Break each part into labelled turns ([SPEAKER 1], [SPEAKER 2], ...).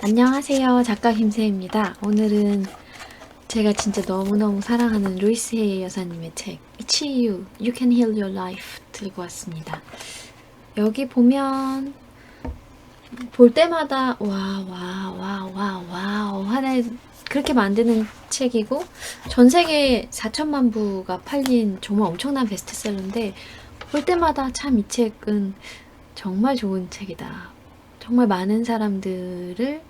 [SPEAKER 1] 안녕하세요. 작가 김세입니다. 오늘은 제가 진짜 너무너무 사랑하는 루이스 헤이 여사님의 책 It's You, You Can Heal Your Life 들고 왔습니다. 여기 보면 볼 때마다 와 와 와 와와 하나의 그렇게 만드는 책이고 전 세계 4천만 부가 팔린 정말 엄청난 베스트셀러인데 볼 때마다 참 이 책은 정말 좋은 책이다. 정말 많은 사람들을 어,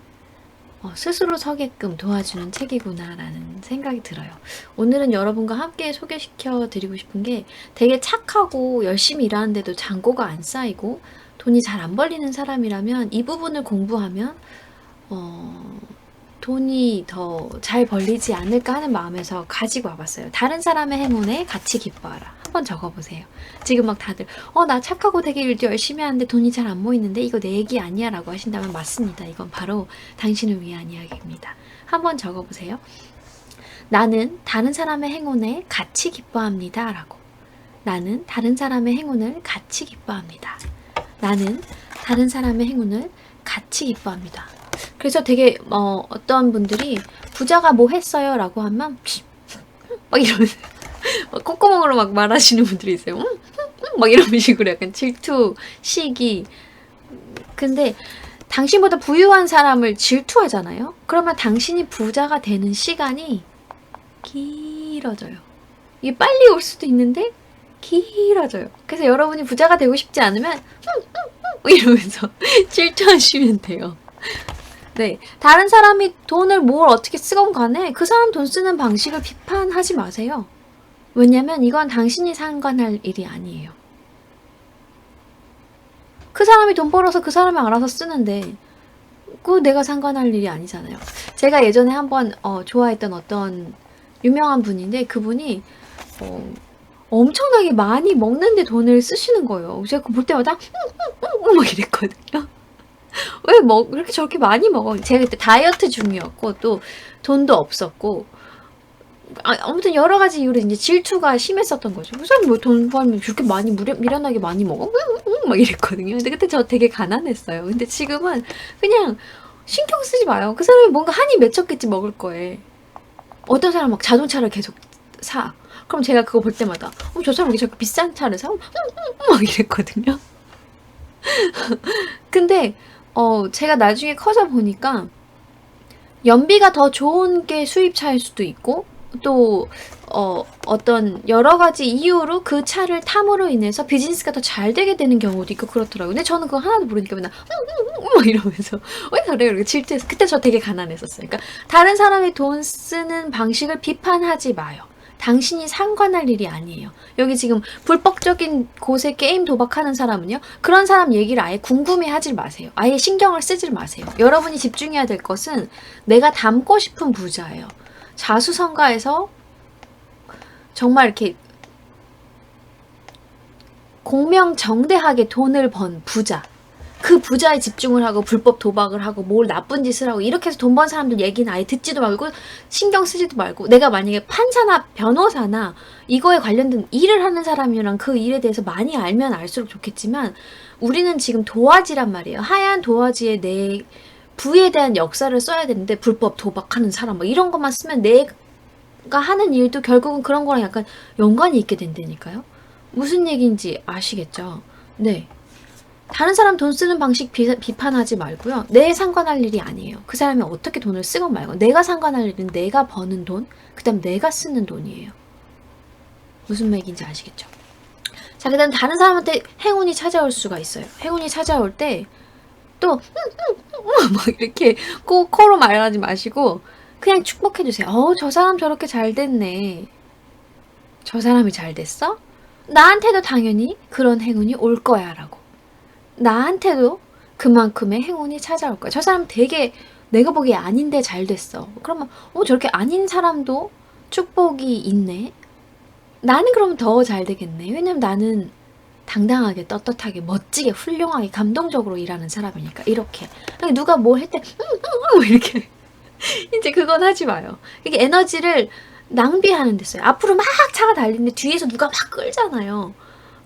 [SPEAKER 1] 스스로 서게끔 도와주는 책이구나라는 생각이 들어요. 오늘은 여러분과 함께 소개시켜 드리고 싶은 게 되게 착하고 열심히 일하는데도 잔고가 안 쌓이고 돈이 잘 안 벌리는 사람이라면 이 부분을 공부하면 어, 돈이 더 잘 벌리지 않을까 하는 마음에서 가지고 와봤어요. 다른 사람의 행운에 같이 기뻐하라. 한번 적어보세요. 지금 막 다들 어 나 착하고 되게 일도 열심히 하는데 돈이 잘 안 모이는데 이거 내 얘기 아니야 라고 하신다면 맞습니다. 이건 바로 당신을 위한 이야기입니다. 한번 적어보세요. 나는 다른 사람의 행운에 같이 기뻐합니다. 라고. 나는 다른 사람의 행운을 같이 기뻐합니다. 나는 다른 사람의 행운을 같이 기뻐합니다. 그래서 되게 어, 어떤 분들이 부자가 뭐 했어요? 라고 하면 막 이러면서 막 콧구멍으로 막 말하시는 분들이 있어요. 음, 음, 음, 막 이런 식으로 약간 질투, 시기. 근데 당신보다 부유한 사람을 질투하잖아요. 그러면 당신이 부자가 되는 시간이 길어져요. 이게 빨리 올 수도 있는데 길어져요. 그래서 여러분이 부자가 되고 싶지 않으면 음, 음, 음, 이러면서 질투하시면 돼요. 네. 다른 사람이 돈을 뭘 어떻게 쓰건 간에 그 사람 돈 쓰는 방식을 비판하지 마세요. 왜냐면 이건 당신이 상관할 일이 아니에요. 그 사람이 돈 벌어서 그 사람이 알아서 쓰는데 그 내가 상관할 일이 아니잖아요. 제가 예전에 한번 어, 좋아했던 어떤 유명한 분인데 그분이 어, 엄청나게 많이 먹는데 돈을 쓰시는 거예요. 제가 그 볼 때마다 막 이랬거든요. 왜 먹, 이렇게 저렇게 많이 먹어? 제가 그때 다이어트 중이었고, 또 돈도 없었고, 아, 아무튼 여러 가지 이유로 이제 질투가 심했었던 거죠. 그 사람이 뭐돈 벌면 저렇게 많이 미련하게 많이 먹어? 막 이랬거든요. 근데 그때 저 되게 가난했어요. 근데 지금은 그냥 신경 쓰지 마요. 그 사람이 뭔가 한이 맺혔겠지 먹을 거에. 어떤 사람 막 자동차를 계속 사. 그럼 제가 그거 볼 때마다 어, 저 사람 왜 저렇게 비싼 차를 사? 막 이랬거든요. 근데 어, 제가 나중에 커서 보니까 연비가 더 좋은 게 수입차일 수도 있고 또 어, 어떤 여러 가지 이유로 그 차를 탐으로 인해서 비즈니스가 더 잘 되게 되는 경우도 있고 그렇더라고요. 근데 저는 그거 하나도 모르니까 맨날 막 이러면서 왜 저래요? 이렇게 질투해서 그때 저 되게 가난했었어요. 그러니까 다른 사람이 돈 쓰는 방식을 비판하지 마요. 당신이 상관할 일이 아니에요. 여기 지금 불법적인 곳에 게임 도박하는 사람은요. 그런 사람 얘기를 아예 궁금해하지 마세요. 아예 신경을 쓰지 마세요. 여러분이 집중해야 될 것은 내가 닮고 싶은 부자예요. 자수성가해서 정말 이렇게 공명정대하게 돈을 번 부자. 그 부자에 집중을 하고 불법 도박을 하고 뭘 나쁜 짓을 하고 이렇게 해서 돈 번 사람들 얘기는 아예 듣지도 말고 신경 쓰지도 말고 내가 만약에 판사나 변호사나 이거에 관련된 일을 하는 사람이랑 그 일에 대해서 많이 알면 알수록 좋겠지만 우리는 지금 도화지란 말이에요. 하얀 도화지에 내 부에 대한 역사를 써야 되는데 불법 도박하는 사람 뭐 이런 것만 쓰면 내가 하는 일도 결국은 그런 거랑 약간 연관이 있게 된다니까요. 무슨 얘기인지 아시겠죠? 네. 다른 사람 돈 쓰는 방식 비, 비판하지 말고요. 내 상관할 일이 아니에요. 그 사람이 어떻게 돈을 쓰건 말건. 내가 상관할 일은 내가 버는 돈, 그 다음 내가 쓰는 돈이에요. 무슨 얘기인지 아시겠죠? 자, 그 다음 다른 사람한테 행운이 찾아올 수가 있어요. 행운이 찾아올 때, 또, 막 이렇게 꼭 코로 말하지 마시고, 그냥 축복해 주세요. 어, 저 사람 저렇게 잘 됐네. 저 사람이 잘 됐어? 나한테도 당연히 그런 행운이 올 거야. 라고. 나한테도 그만큼의 행운이 찾아올 거야. 저 사람 되게 내가 보기에 아닌데 잘 됐어. 그러면 어 저렇게 아닌 사람도 축복이 있네. 나는 그러면 더 잘 되겠네. 왜냐면 나는 당당하게 떳떳하게 멋지게 훌륭하게 감동적으로 일하는 사람이니까 이렇게 아니, 누가 뭘 했대 뭐 이렇게 이제 그건 하지 마요. 이게 에너지를 낭비하는 데 써요. 앞으로 막 차가 달리는데 뒤에서 누가 막 끌잖아요.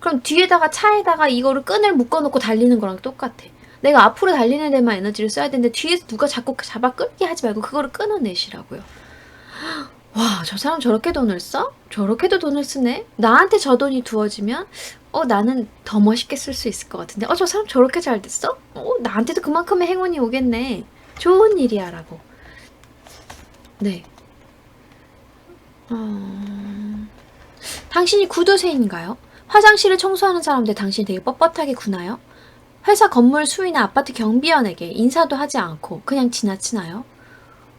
[SPEAKER 1] 그럼 뒤에다가 차에다가 이거를 끈을 묶어놓고 달리는 거랑 똑같아. 내가 앞으로 달리는 데만 에너지를 써야 되는데 뒤에서 누가 자꾸 잡아 끌게 하지 말고 그거를 끊어내시라고요. 와, 저 사람 저렇게 돈을 써? 저렇게도 돈을 쓰네? 나한테 저 돈이 두어지면, 어, 나는 더 멋있게 쓸 수 있을 것 같은데, 어, 저 사람 저렇게 잘 됐어? 어, 나한테도 그만큼의 행운이 오겠네. 좋은 일이야, 라고. 네. 어... 당신이 구두쇠인가요? 화장실을 청소하는 사람 들 당신 되게 뻣뻣하게 구나요? 회사 건물 수위나 아파트 경비원에게 인사도 하지 않고 그냥 지나치나요?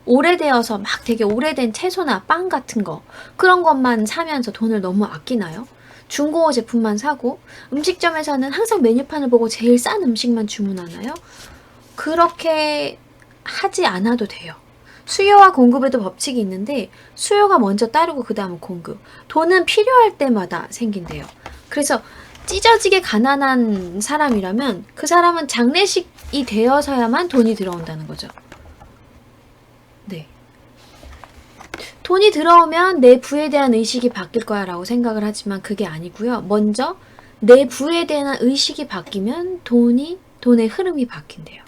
[SPEAKER 1] 오래되어서 막 되게 오래된 채소나 빵 같은 거 그런 것만 사면서 돈을 너무 아끼나요? 중고 제품만 사고 음식점에서는 항상 메뉴판을 보고 제일 싼 음식만 주문하나요? 그렇게 하지 않아도 돼요. 수요와 공급에도 법칙이 있는데 수요가 먼저 따르고 그 다음은 공급. 돈은 필요할 때마다 생긴대요. 그래서 찢어지게 가난한 사람이라면 그 사람은 장례식이 되어서야만 돈이 들어온다는 거죠. 돈이 들어오면 내 부에 대한 의식이 바뀔 거야 라고 생각을 하지만 그게 아니고요. 먼저 내 부에 대한 의식이 바뀌면 돈이, 돈의 흐름이 바뀐대요.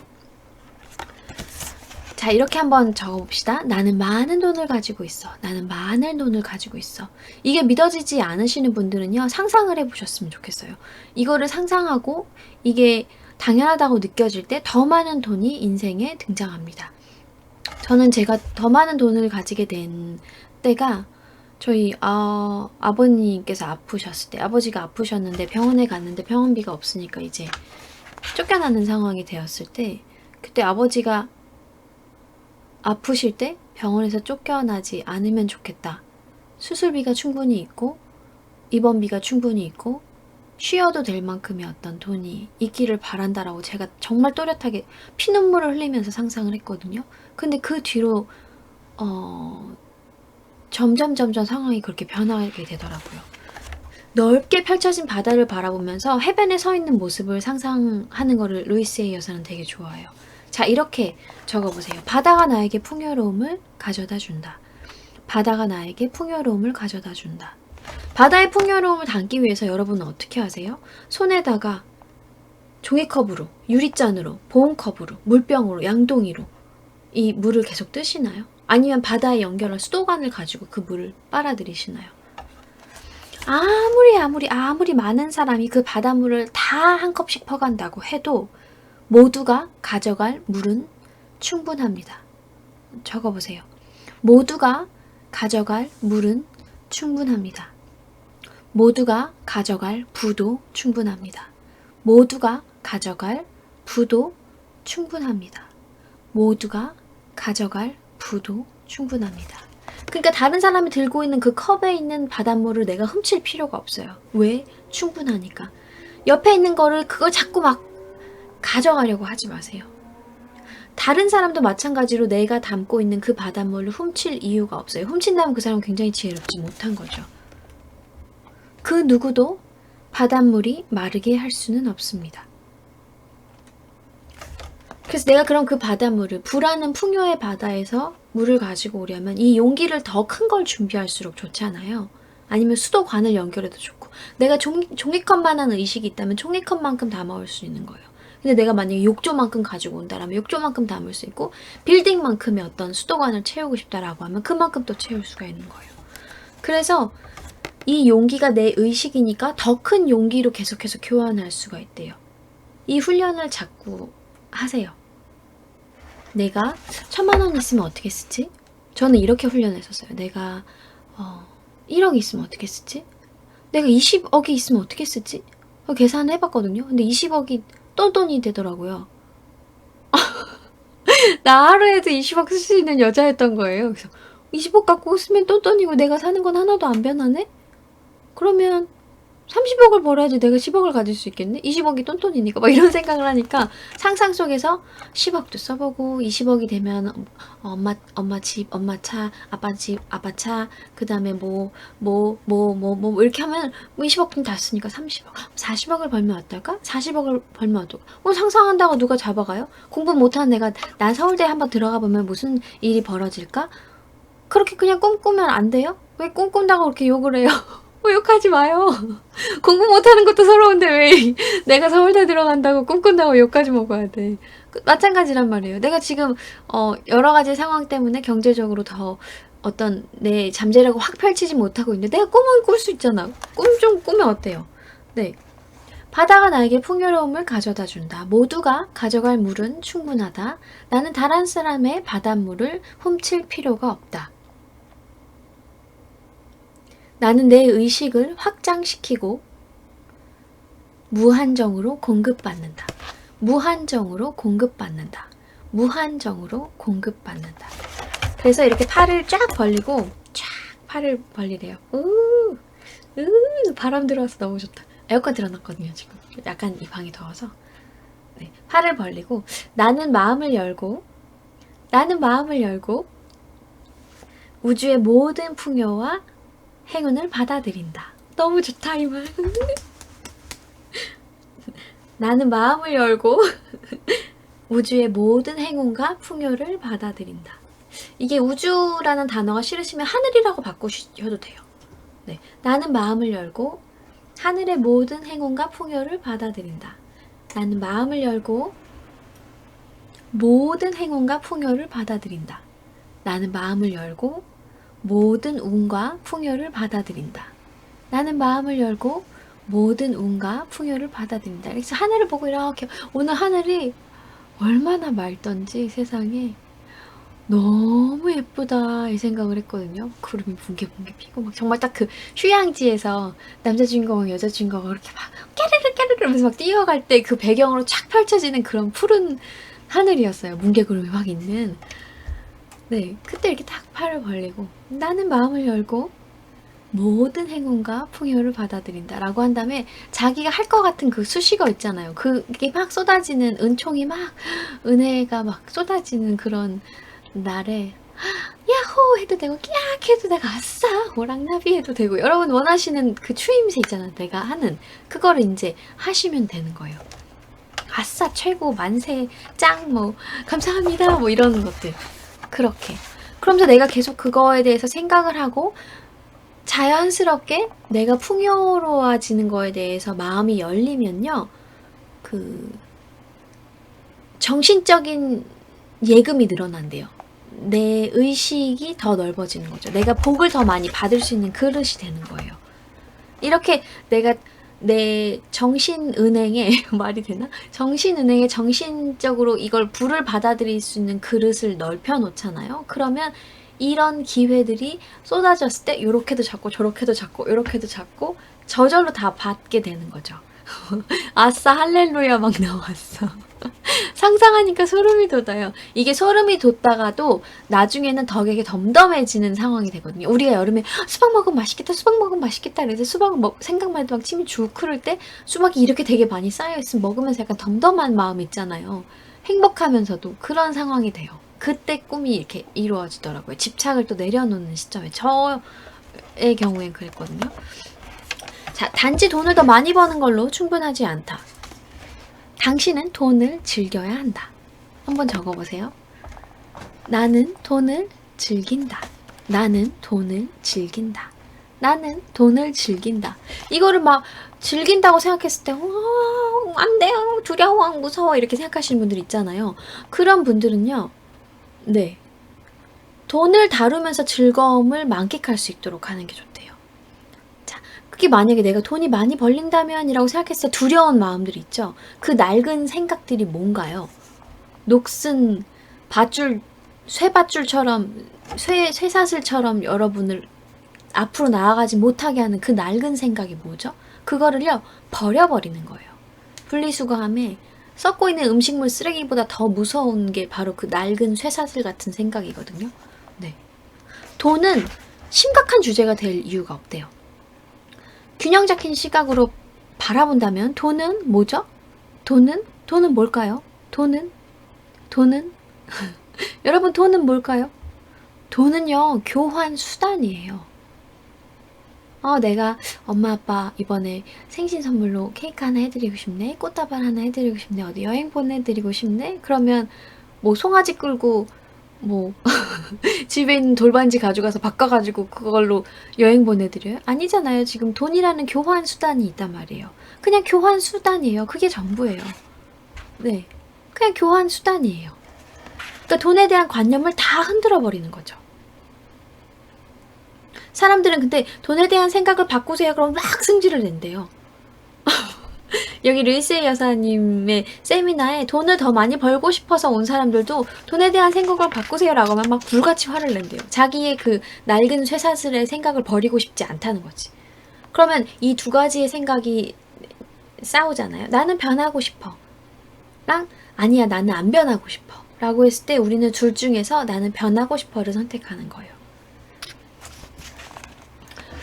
[SPEAKER 1] 자, 이렇게 한번 적어봅시다. 나는 많은 돈을 가지고 있어. 나는 많은 돈을 가지고 있어. 이게 믿어지지 않으시는 분들은요, 상상을 해보셨으면 좋겠어요. 이거를 상상하고 이게 당연하다고 느껴질 때 더 많은 돈이 인생에 등장합니다. 저는 제가 더 많은 돈을 가지게 된 때가 저희 아, 아버님께서 아프셨을 때, 아버지가 아프셨는데 병원에 갔는데 병원비가 없으니까 이제 쫓겨나는 상황이 되었을 때, 그때 아버지가 아프실 때 병원에서 쫓겨나지 않으면 좋겠다. 수술비가 충분히 있고, 입원비가 충분히 있고, 쉬어도 될 만큼의 어떤 돈이 있기를 바란다라고 제가 정말 또렷하게 피눈물을 흘리면서 상상을 했거든요. 근데 그 뒤로, 어, 점점 점점 상황이 그렇게 변하게 되더라고요. 넓게 펼쳐진 바다를 바라보면서 해변에 서 있는 모습을 상상하는 거를 루이스의 여사는 되게 좋아해요. 자, 이렇게 적어보세요. 바다가 나에게 풍요로움을 가져다 준다. 바다가 나에게 풍요로움을 가져다 준다. 바다의 풍요로움을 담기 위해서 여러분은 어떻게 하세요? 손에다가 종이컵으로, 유리잔으로, 보온컵으로, 물병으로, 양동이로 이 물을 계속 뜨시나요? 아니면 바다에 연결할 수도관을 가지고 그 물을 빨아들이시나요? 아무리 아무리 아무리 많은 사람이 그 바닷물을 다 한 컵씩 퍼간다고 해도 모두가 가져갈 물은 충분합니다. 적어보세요. 모두가 가져갈 물은 충분합니다. 모두가 가져갈 부도 충분합니다. 모두가 가져갈 부도 충분합니다. 모두가 가져갈 부도 충분합니다. 그러니까 다른 사람이 들고 있는 그 컵에 있는 바닷물을 내가 훔칠 필요가 없어요. 왜? 충분하니까. 옆에 있는 거를 그걸 자꾸 막 가져가려고 하지 마세요. 다른 사람도 마찬가지로 내가 담고 있는 그 바닷물을 훔칠 이유가 없어요. 훔친다면 그 사람은 굉장히 지혜롭지 못한 거죠. 그 누구도 바닷물이 마르게 할 수는 없습니다. 그래서 내가 그럼 그 바닷물을 불하는 풍요의 바다에서 물을 가지고 오려면 이 용기를 더 큰 걸 준비할수록 좋잖아요. 아니면 수도관을 연결해도 좋고 내가 종이, 종이컵만한 의식이 있다면 종이컵만큼 담아올 수 있는 거예요. 근데 내가 만약에 욕조만큼 가지고 온다라면 욕조만큼 담을 수 있고 빌딩만큼의 어떤 수도관을 채우고 싶다라고 하면 그만큼 또 채울 수가 있는 거예요. 그래서 이 용기가 내 의식이니까 더 큰 용기로 계속해서 교환할 수가 있대요. 이 훈련을 자꾸 하세요. 내가 천만 원 있으면 어떻게 쓰지? 저는 이렇게 훈련했었어요. 내가 어, 1억 있으면 어떻게 쓰지? 내가 20억이 있으면 어떻게 쓰지? 어, 계산을 해봤거든요. 근데 20억이 똔똔이 되더라고요. 나 하루에도 20억 쓸 수 있는 여자였던 거예요. 그래서 20억 갖고 쓰면 똔똔이고 내가 사는 건 하나도 안 변하네? 그러면 30억을 벌어야지 내가 10억을 가질 수 있겠네? 20억이 똔똔이니까 막 이런 생각을 하니까 상상 속에서 10억도 써보고 20억이 되면 엄마 엄마 집, 엄마 차, 아빠 집, 아빠 차, 그 다음에 뭐 뭐 뭐 뭐 뭐 이렇게 하면 뭐 20억 다 쓰니까 30억, 40억을 벌면 어떨까? 40억을 벌면 어떨까? 뭐 상상한다고 누가 잡아가요? 공부 못하는 내가 난 서울대 한번 들어가 보면 무슨 일이 벌어질까? 그렇게 그냥 꿈꾸면 안 돼요? 왜 꿈꾼다고 그렇게 욕을 해요? 어, 욕하지 마요. 공부 못하는 것도 서러운데 왜 내가 서울대 들어간다고 꿈꾼다고 욕까지 먹어야 돼. 그- 마찬가지란 말이에요. 내가 지금 어, 여러 가지 상황 때문에 경제적으로 더 어떤 내 잠재력을 확 펼치지 못하고 있는데 내가 꿈은 꿀 수 있잖아. 꿈 좀 꾸면 어때요? 네. 바다가 나에게 풍요로움을 가져다 준다. 모두가 가져갈 물은 충분하다. 나는 다른 사람의 바닷물을 훔칠 필요가 없다. 나는 내 의식을 확장시키고 무한정으로 공급받는다. 무한정으로 공급받는다. 무한정으로 공급받는다. 그래서 이렇게 팔을 쫙 벌리고 쫙 팔을 벌리래요. 우, 우, 바람 들어와서 너무 좋다. 에어컨 틀어놨거든요, 지금. 약간 이 방이 더워서. 네, 팔을 벌리고 나는 마음을 열고 나는 마음을 열고 우주의 모든 풍요와 행운을 받아들인다. 너무 좋다 이 말. 나는 마음을 열고 우주의 모든 행운과 풍요를 받아들인다. 이게 우주라는 단어가 싫으시면 하늘이라고 바꾸셔도 돼요. 네, 나는 마음을 열고 하늘의 모든 행운과 풍요를 받아들인다. 나는 마음을 열고 모든 행운과 풍요를 받아들인다. 나는 마음을 열고 모든 운과 풍요를 받아들인다. 나는 마음을 열고 모든 운과 풍요를 받아들인다. 그래서 하늘을 보고 이렇게 오늘 하늘이 얼마나 맑던지 세상에 너무 예쁘다 이 생각을 했거든요. 구름이 붕괴붕괴 피고 막 정말 딱 그 휴양지에서 남자 주인공과 여자 주인공이 이렇게 막 깨르르 깨르르 하면서 막 뛰어갈 때 그 배경으로 쫙 펼쳐지는 그런 푸른 하늘이었어요. 뭉게구름이 막 있는. 네, 그때 이렇게 딱 팔을 벌리고 나는 마음을 열고 모든 행운과 풍요를 받아들인다 라고 한 다음에 자기가 할 것 같은 그 수식어 있잖아요. 그게 막 쏟아지는 은총이 막 은혜가 막 쏟아지는 그런 날에 야호 해도 되고 끼악 해도 되고 아싸 호랑나비 해도 되고 여러분 원하시는 그 추임새 있잖아 내가 하는 그거를 이제 하시면 되는 거예요. 아싸 최고 만세 짱 뭐 감사합니다 뭐 이런 것들 그렇게 그러면서 내가 계속 그거에 대해서 생각을 하고 자연스럽게 내가 풍요로워지는 거에 대해서 마음이 열리면요 그 정신적인 예금이 늘어난대요. 내 의식이 더 넓어지는 거죠. 내가 복을 더 많이 받을 수 있는 그릇이 되는 거예요. 이렇게 내가 내 정신은행에 말이 되나? 정신은행에 정신적으로 이걸 불을 받아들일 수 있는 그릇을 넓혀 놓잖아요. 그러면 이런 기회들이 쏟아졌을 때 요렇게도 잡고 저렇게도 잡고 요렇게도 잡고 저절로 다 받게 되는 거죠. 아싸 할렐루야 막 나왔어. 상상하니까 소름이 돋아요. 이게 소름이 돋다가도 나중에는 덕에게 덤덤해지는 상황이 되거든요. 우리가 여름에 수박 먹으면 맛있겠다, 수박 먹으면 맛있겠다. 그래서 수박 먹, 생각만 해도 막 침이 쭉 흐를 때 수박이 이렇게 되게 많이 쌓여있으면 먹으면서 약간 덤덤한 마음 있잖아요. 행복하면서도 그런 상황이 돼요. 그때 꿈이 이렇게 이루어지더라고요. 집착을 또 내려놓는 시점에. 저의 경우엔 그랬거든요. 자, 단지 돈을 더 많이 버는 걸로 충분하지 않다. 당신은 돈을 즐겨야 한다. 한번 적어보세요. 나는 돈을 즐긴다. 나는 돈을 즐긴다. 나는 돈을 즐긴다. 이거를 막 즐긴다고 생각했을 때, 와, 안 돼요. 두려워, 무서워. 이렇게 생각하시는 분들 있잖아요. 그런 분들은요, 네. 돈을 다루면서 즐거움을 만끽할 수 있도록 하는 게. 자, 그게 만약에 내가 돈이 많이 벌린다면이라고 생각했을 때 두려운 마음들이 있죠. 그 낡은 생각들이 뭔가요? 녹슨 밧줄, 쇠밧줄처럼, 쇠, 쇠사슬처럼 여러분을 앞으로 나아가지 못하게 하는 그 낡은 생각이 뭐죠? 그거를요, 버려버리는 거예요. 분리수거함에 썩고 있는 음식물 쓰레기보다 더 무서운 게 바로 그 낡은 쇠사슬 같은 생각이거든요. 네. 돈은 심각한 주제가 될 이유가 없대요. 균형 잡힌 시각으로 바라본다면 돈은 뭐죠? 돈은 돈은 뭘까요? 돈은 돈은 여러분 돈은 뭘까요? 돈은요 교환 수단이에요. 어, 내가 엄마 아빠 이번에 생신 선물로 케이크 하나 해드리고 싶네, 꽃다발 하나 해드리고 싶네, 어디 여행 보내드리고 싶네. 그러면 뭐 송아지 끌고 뭐 집에 있는 돌반지 가져가서 바꿔가지고 그걸로 여행 보내드려요? 아니잖아요. 지금 돈이라는 교환 수단이 있단 말이에요. 그냥 교환 수단이에요. 그게 전부예요. 네. 그냥 교환 수단이에요. 그러니까 돈에 대한 관념을 다 흔들어 버리는 거죠. 사람들은 근데 돈에 대한 생각을 바꾸세요. 그럼 막 승질을 낸대요. 여기 루이스의 여사님의 세미나에 돈을 더 많이 벌고 싶어서 온 사람들도 돈에 대한 생각을 바꾸세요라고 하면 막 불같이 화를 낸대요. 자기의 그 낡은 쇠사슬의 생각을 버리고 싶지 않다는 거지. 그러면 이 두 가지의 생각이 싸우잖아요. 나는 변하고 싶어. 랑 아니야 나는 안 변하고 싶어. 라고 했을 때 우리는 둘 중에서 나는 변하고 싶어를 선택하는 거예요.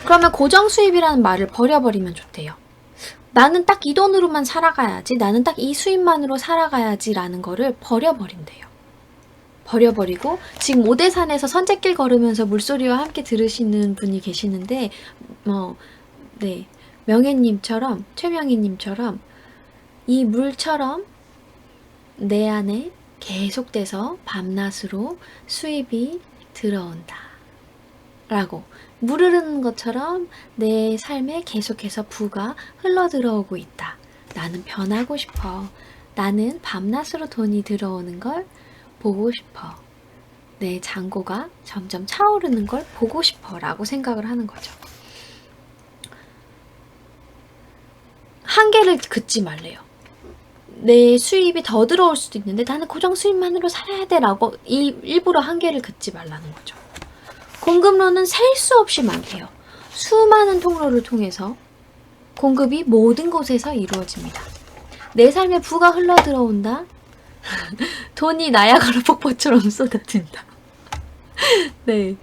[SPEAKER 1] 그러면 고정 수입이라는 말을 버려버리면 좋대요. 나는 딱 이 돈으로만 살아가야지, 나는 딱 이 수입만으로 살아가야지라는 거를 버려버린대요. 버려버리고 지금 오대산에서 선제길 걸으면서 물소리와 함께 들으시는 분이 계시는데, 뭐, 네, 명예님처럼 최명희님처럼 이 물처럼 내 안에 계속돼서 밤낮으로 수입이 들어온다. 라고 물 흐르는 것처럼 내 삶에 계속해서 부가 흘러 들어오고 있다. 나는 변하고 싶어. 나는 밤낮으로 돈이 들어오는 걸 보고 싶어. 내 잔고가 점점 차오르는 걸 보고 싶어. 라고 생각을 하는 거죠. 한계를 긋지 말래요. 내 수입이 더 들어올 수도 있는데 나는 고정 수입만으로 살아야 돼 라고 일, 일부러 한계를 긋지 말라는 거죠. 공급로는 셀 수 없이 많대요. 수많은 통로를 통해서 공급이 모든 곳에서 이루어집니다. 내 삶에 부가 흘러 들어온다. 돈이 나야가라 폭포처럼 쏟아진다. 네.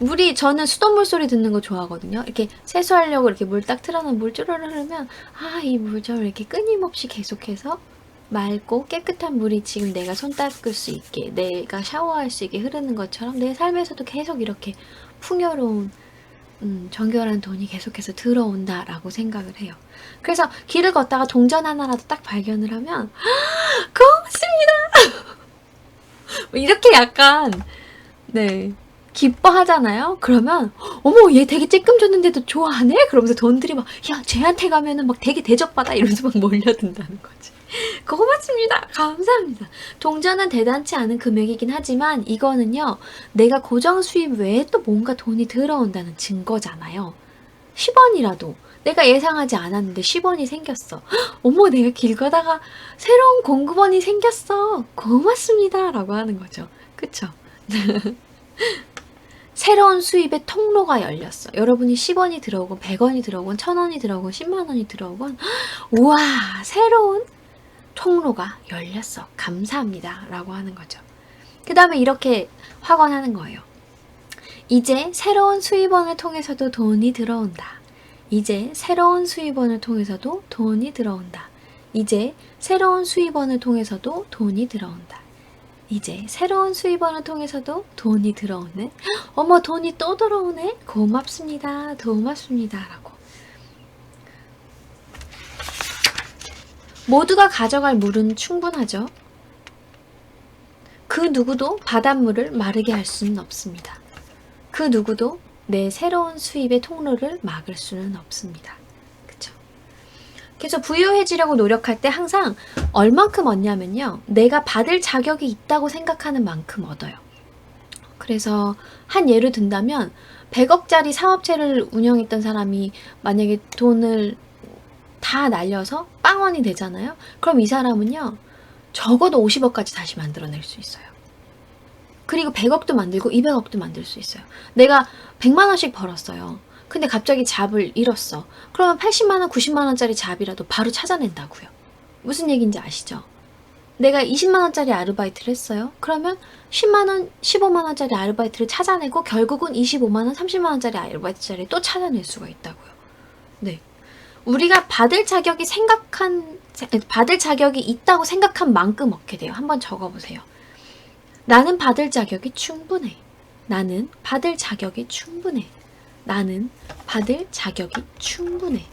[SPEAKER 1] 물이 저는 수돗물 소리 듣는 거 좋아하거든요. 이렇게 세수하려고 이렇게 물 딱 틀어놓으면 물 쭈르르 흐르면 아 이 물좀 이렇게 끊임없이 계속해서 맑고 깨끗한 물이 지금 내가 손 닦을 수 있게 내가 샤워할 수 있게 흐르는 것처럼 내 삶에서도 계속 이렇게 풍요로운 음, 정결한 돈이 계속해서 들어온다라고 생각을 해요. 그래서 길을 걷다가 동전 하나라도 딱 발견을 하면 고맙습니다. 뭐 이렇게 약간 네 기뻐하잖아요. 그러면 어머 얘 되게 쬐끔 줬는데도 좋아하네. 그러면서 돈들이 막 야 쟤한테 가면은 막 되게 대접받아 이러면서 막 몰려든다는 거지. 고맙습니다. 감사합니다. 동전은 대단치 않은 금액이긴 하지만 이거는요, 내가 고정 수입 외에 또 뭔가 돈이 들어온다는 증거잖아요. 10원이라도 내가 예상하지 않았는데 10원이 생겼어. 헉, 어머, 내가 길 가다가 새로운 공급원이 생겼어. 고맙습니다. 라고 하는 거죠. 그쵸? 새로운 수입의 통로가 열렸어. 여러분이 10원이 들어오건 100원이 들어오건 1000원이 들어오건 10만원이 들어오건 우와, 새로운 통로가 열렸어. 감사합니다. 라고 하는 거죠. 그 다음에 이렇게 확언하는 거예요. 이제 새로운 수입원을 통해서도 돈이 들어온다. 이제 새로운 수입원을 통해서도 돈이 들어온다. 이제 새로운 수입원을 통해서도 돈이 들어온다. 이제 새로운 수입원을 통해서도 돈이 들어오네. 어머, 돈이 또 들어오네? 고맙습니다. 고맙습니다. 라고. 모두가 가져갈 물은 충분하죠. 그 누구도 바닷물을 마르게 할 수는 없습니다. 그 누구도 내 새로운 수입의 통로를 막을 수는 없습니다. 그쵸? 그래서 부유해지려고 노력할 때 항상 얼만큼 얻냐면요. 내가 받을 자격이 있다고 생각하는 만큼 얻어요. 그래서 한 예를 든다면 100억짜리 사업체를 운영했던 사람이 만약에 돈을 다 날려서 빵원이 되잖아요. 그럼 이 사람은요. 적어도 50억까지 다시 만들어낼 수 있어요. 그리고 100억도 만들고 200억도 만들 수 있어요. 내가 100만 원씩 벌었어요. 근데 갑자기 잡을 잃었어. 그러면 80만 원, 90만 원짜리 잡이라도 바로 찾아낸다고요. 무슨 얘기인지 아시죠? 내가 20만 원짜리 아르바이트를 했어요. 그러면 10만 원, 15만 원짜리 아르바이트를 찾아내고 결국은 25만 원, 30만 원짜리 아르바이트짜리 또 찾아낼 수가 있다고요. 네. 우리가 받을 자격이 생각한 받을 자격이 있다고 생각한 만큼 얻게 돼요. 한번 적어 보세요. 나는 받을 자격이 충분해. 나는 받을 자격이 충분해. 나는 받을 자격이 충분해.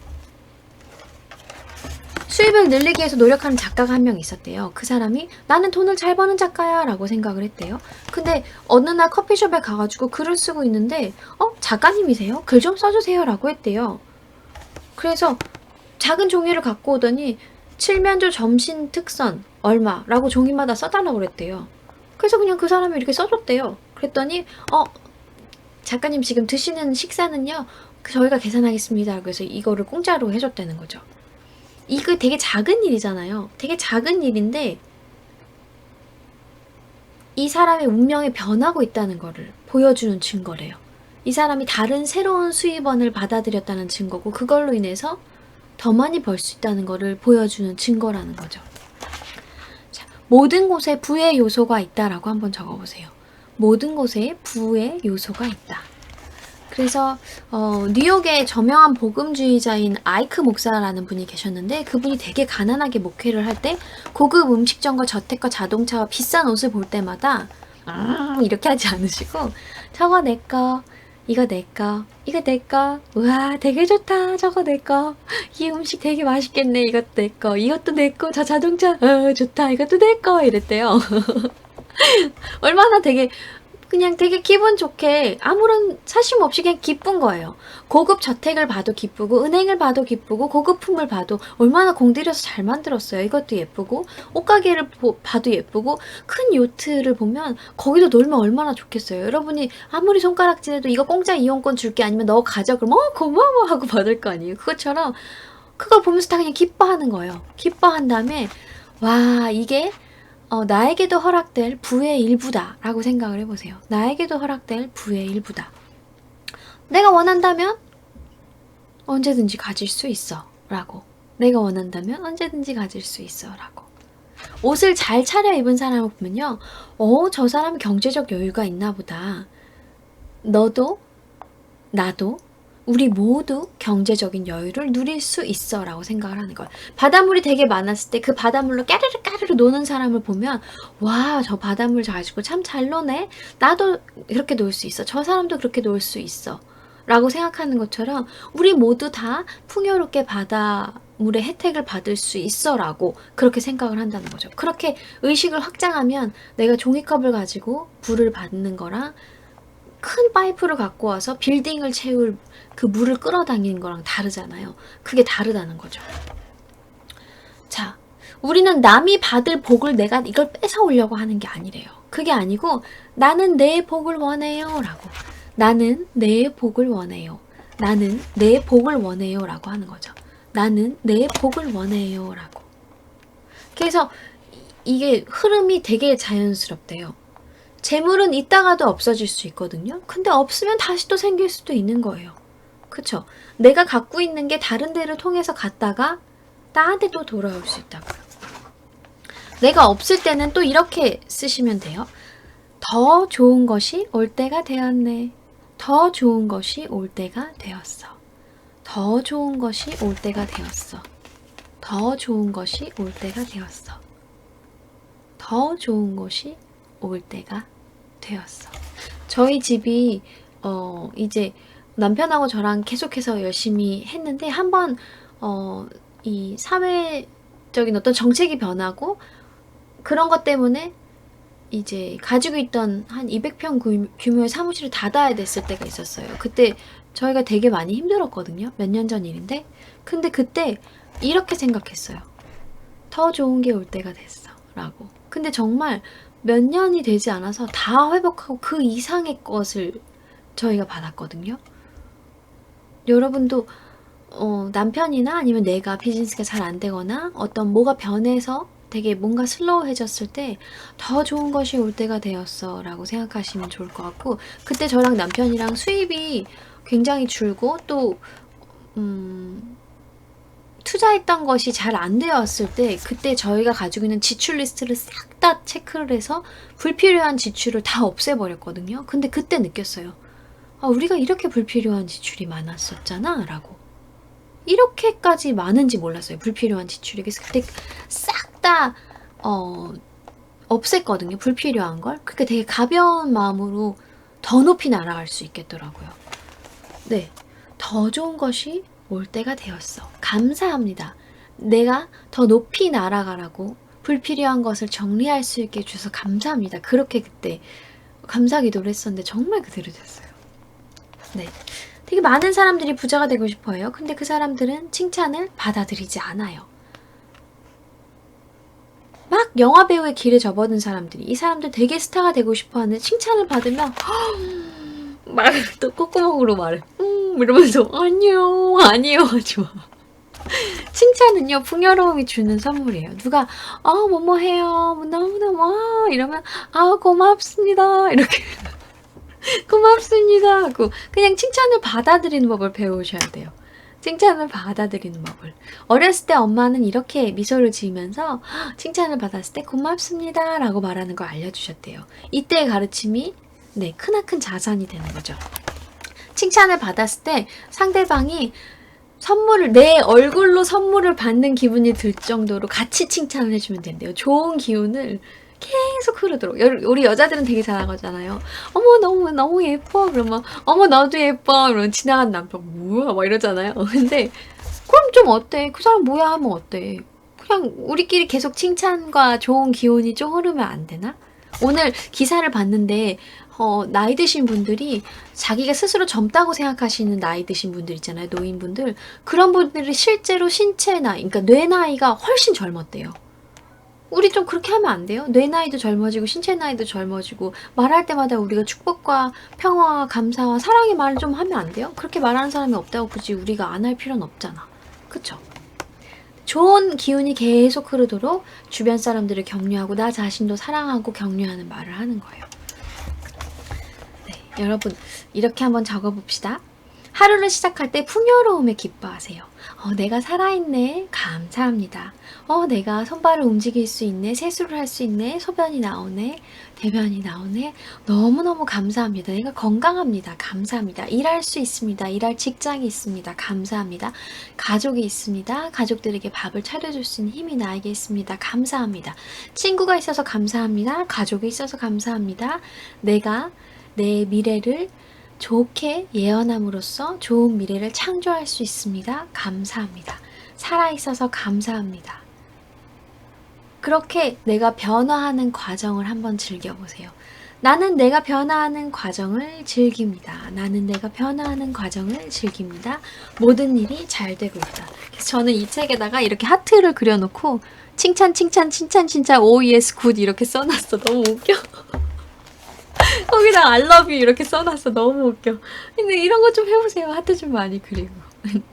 [SPEAKER 1] 수입을 늘리기 위해서 노력하는 작가가 한 명 있었대요. 그 사람이 나는 돈을 잘 버는 작가야 라고 생각을 했대요. 근데 어느 날 커피숍에 가가지고 글을 쓰고 있는데 어? 작가님이세요? 글 좀 써주세요 라고 했대요. 그래서 작은 종이를 갖고 오더니 칠면조 점심 특선 얼마라고 종이마다 써달라고 그랬대요. 그래서 그냥 그 사람이 이렇게 써줬대요. 그랬더니 어 작가님 지금 드시는 식사는요 그 저희가 계산하겠습니다. 그래서 이거를 공짜로 해줬다는 거죠. 이거 되게 작은 일이잖아요. 되게 작은 일인데 이 사람의 운명이 변하고 있다는 거를 보여주는 증거래요. 이 사람이 다른 새로운 수입원을 받아들였다는 증거고 그걸로 인해서 더 많이 벌 수 있다는 거를 보여주는 증거라는 거죠. 자, 모든 곳에 부의 요소가 있다라고 한번 적어보세요. 모든 곳에 부의 요소가 있다. 그래서 어, 뉴욕의 저명한 복음주의자인 아이크 목사라는 분이 계셨는데 그분이 되게 가난하게 목회를 할 때 고급 음식점과 저택과 자동차와 비싼 옷을 볼 때마다 음, 이렇게 하지 않으시고 저거 내꺼 이거 내꺼 이거 내꺼 우와 되게 좋다. 저거 내꺼 이 음식 되게 맛있겠네. 이것도 내꺼 이것도 내꺼 저 자동차. 어 좋다. 이것도 내꺼 이랬대요. 얼마나 되게 그냥 되게 기분 좋게 아무런 사심 없이 그냥 기쁜 거예요. 고급 저택을 봐도 기쁘고 은행을 봐도 기쁘고 고급품을 봐도 얼마나 공들여서 잘 만들었어요. 이것도 예쁘고 옷가게를 보- 봐도 예쁘고 큰 요트를 보면 거기도 놀면 얼마나 좋겠어요. 여러분이 아무리 손가락질해도 이거 공짜 이용권 줄게 아니면 너 가져 그러면 어 고마워 하고 받을 거 아니에요. 그것처럼 그걸 보면서 다 그냥 기뻐하는 거예요. 기뻐한 다음에 와 이게 어, 나에게도 허락될 부의 일부다 라고 생각을 해보세요. 나에게도 허락될 부의 일부다. 내가 원한다면 언제든지 가질 수 있어. 라고. 내가 원한다면 언제든지 가질 수 있어. 라고. 옷을 잘 차려 입은 사람을 보면요. 어, 저 사람 경제적 여유가 있나 보다. 너도, 나도, 우리 모두 경제적인 여유를 누릴 수 있어. 라고 생각을 하는 거예요. 바닷물이 되게 많았을 때 그 바닷물로 까르르 까르르 노는 사람을 보면 와, 저 바닷물 가지고 참 잘 노네. 나도 이렇게 놀 수 있어. 저 사람도 그렇게 놀 수 있어. 라고 생각하는 것처럼 우리 모두 다 풍요롭게 바다물의 혜택을 받을 수 있어. 라고 그렇게 생각을 한다는 거죠. 그렇게 의식을 확장하면 내가 종이컵을 가지고 불을 받는 거랑 큰 파이프를 갖고 와서 빌딩을 채울 그 물을 끌어당기는 거랑 다르잖아요. 그게 다르다는 거죠. 자, 우리는 남이 받을 복을 내가 이걸 뺏어오려고 하는 게 아니래요. 그게 아니고 나는 내 복을 원해요 라고 나는 내 복을 원해요. 나는 내 복을 원해요 라고 하는 거죠. 나는 내 복을 원해요 라고. 그래서 이- 이게 흐름이 되게 자연스럽대요. 재물은 있다가도 없어질 수 있거든요. 근데 없으면 다시 또 생길 수도 있는 거예요. 그쵸? 내가 갖고 있는 게 다른 데를 통해서 갔다가 나한테 또 돌아올 수 있다고요. 내가 없을 때는 또 이렇게 쓰시면 돼요. 더 좋은 것이 올 때가 되었네. 더 좋은 것이 올 때가 되었어. 더 좋은 것이 올 때가 되었어. 더 좋은 것이 올 때가 되었어. 더 좋은 것이 올 때가 되었어. 저희 집이 어 이제 남편하고 저랑 계속해서 열심히 했는데 한번 어 이 사회적인 어떤 정책이 변하고 그런 것 때문에 이제 가지고 있던 한 200평 구- 규모의 사무실을 닫아야 됐을 때가 있었어요. 그때 저희가 되게 많이 힘들었거든요. 몇 년 전 일인데. 근데 그때 이렇게 생각했어요. 더 좋은 게 올 때가 됐어. 라고. 근데 정말 몇 년이 되지 않아서 다 회복하고 그 이상의 것을 저희가 받았거든요. 여러분도 어, 남편이나 아니면 내가 비즈니스가 잘 안 되거나 어떤 뭐가 변해서 되게 뭔가 슬로우해졌을 때 더 좋은 것이 올 때가 되었어 라고 생각하시면 좋을 것 같고 그때 저랑 남편이랑 수입이 굉장히 줄고 또 음, 투자했던 것이 잘 안 되었을 때 그때 저희가 가지고 있는 지출 리스트를 싹 다 체크를 해서 불필요한 지출을 다 없애버렸거든요. 근데 그때 느꼈어요. 아, 우리가 이렇게 불필요한 지출이 많았었잖아 라고. 이렇게까지 많은지 몰랐어요. 불필요한 지출이. 그래서 그때 싹 다, 어, 없앴거든요. 불필요한 걸. 그렇게 되게 가벼운 마음으로 더 높이 날아갈 수 있겠더라고요. 네. 더 좋은 것이 올 때가 되었어. 감사합니다. 내가 더 높이 날아가라고 불필요한 것을 정리할 수 있게 해줘서 감사합니다. 그렇게 그때 감사 기도를 했었는데 정말 그대로 됐어요. 네. 되게 많은 사람들이 부자가 되고 싶어 해요. 근데 그 사람들은 칭찬을 받아들이지 않아요. 막 영화 배우의 길에 접어든 사람들이 이 사람들 되게 스타가 되고 싶어 하는 칭찬을 받으면 막 또 콧구멍으로 말해. 음 이러면서 안녕 아니요 하지 마. 칭찬은요 풍요로움이 주는 선물이에요. 누가 아 뭐뭐 해요 너무너무 아 이러면 아 고맙습니다 이렇게 고맙습니다 하고 그냥 칭찬을 받아들이는 법을 배우셔야 돼요. 칭찬을 받아들이는 법을. 어렸을 때 엄마는 이렇게 미소를 지으면서 칭찬을 받았을 때 고맙습니다 라고 말하는 걸 알려주셨대요. 이때의 가르침이 네, 크나큰 자산이 되는 거죠. 칭찬을 받았을 때 상대방이 선물을 내 얼굴로 선물을 받는 기분이 들 정도로 같이 칭찬을 해주면 된대요. 좋은 기운을 계속 흐르도록. 여- 우리 여자들은 되게 잘하잖아요. 어머 너무 너무 예뻐. 그러면 어머 나도 예뻐. 그러면 지나간 남편 뭐야 막 이러잖아요. 근데 그럼 좀 어때? 그 사람 뭐야 하면 어때? 그냥 우리끼리 계속 칭찬과 좋은 기운이 좀 흐르면 안 되나? 오늘 기사를 봤는데 어, 나이 드신 분들이 자기가 스스로 젊다고 생각하시는 나이 드신 분들 있잖아요. 노인분들. 그런 분들이 실제로 신체 나이, 그러니까 뇌 나이가 훨씬 젊었대요. 우리 좀 그렇게 하면 안 돼요? 뇌 나이도 젊어지고 신체 나이도 젊어지고 말할 때마다 우리가 축복과 평화와 감사와 사랑의 말을 좀 하면 안 돼요? 그렇게 말하는 사람이 없다고 굳이 우리가 안 할 필요는 없잖아. 그쵸? 좋은 기운이 계속 흐르도록 주변 사람들을 격려하고 나 자신도 사랑하고 격려하는 말을 하는 거예요. 네, 여러분 이렇게 한번 적어봅시다. 하루를 시작할 때 풍요로움에 기뻐하세요. 어, 내가 살아있네. 감사합니다. 어, 내가 손발을 움직일 수 있네. 세수를 할 수 있네. 소변이 나오네. 대변이 나오네. 너무너무 감사합니다. 내가 건강합니다. 감사합니다. 일할 수 있습니다. 일할 직장이 있습니다. 감사합니다. 가족이 있습니다. 가족들에게 밥을 차려줄 수 있는 힘이 나에게 있습니다. 감사합니다. 친구가 있어서 감사합니다. 가족이 있어서 감사합니다. 내가 내 미래를 좋게 예언함으로써 좋은 미래를 창조할 수 있습니다. 감사합니다. 살아있어서 감사합니다. 그렇게 내가 변화하는 과정을 한번 즐겨보세요. 나는 내가 변화하는 과정을 즐깁니다. 나는 내가 변화하는 과정을 즐깁니다. 모든 일이 잘 되고 있다. 그래서 저는 이 책에다가 이렇게 하트를 그려놓고 칭찬, 칭찬, 칭찬, 칭찬, OES 굿 이렇게 써놨어. 너무 웃겨. 거기다 I love you 이렇게 써놨어. 너무 웃겨. 근데 이런 거 좀 해보세요. 하트 좀 많이 그리고.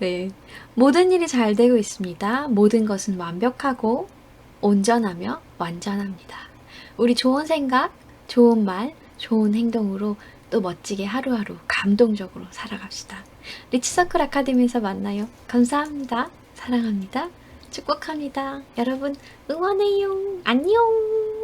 [SPEAKER 1] 네. 모든 일이 잘 되고 있습니다. 모든 것은 완벽하고 온전하며 완전합니다. 우리 좋은 생각, 좋은 말, 좋은 행동으로 또 멋지게 하루하루 감동적으로 살아갑시다. 리치서클 아카데미에서 만나요. 감사합니다. 사랑합니다. 축복합니다. 여러분 응원해요. 안녕.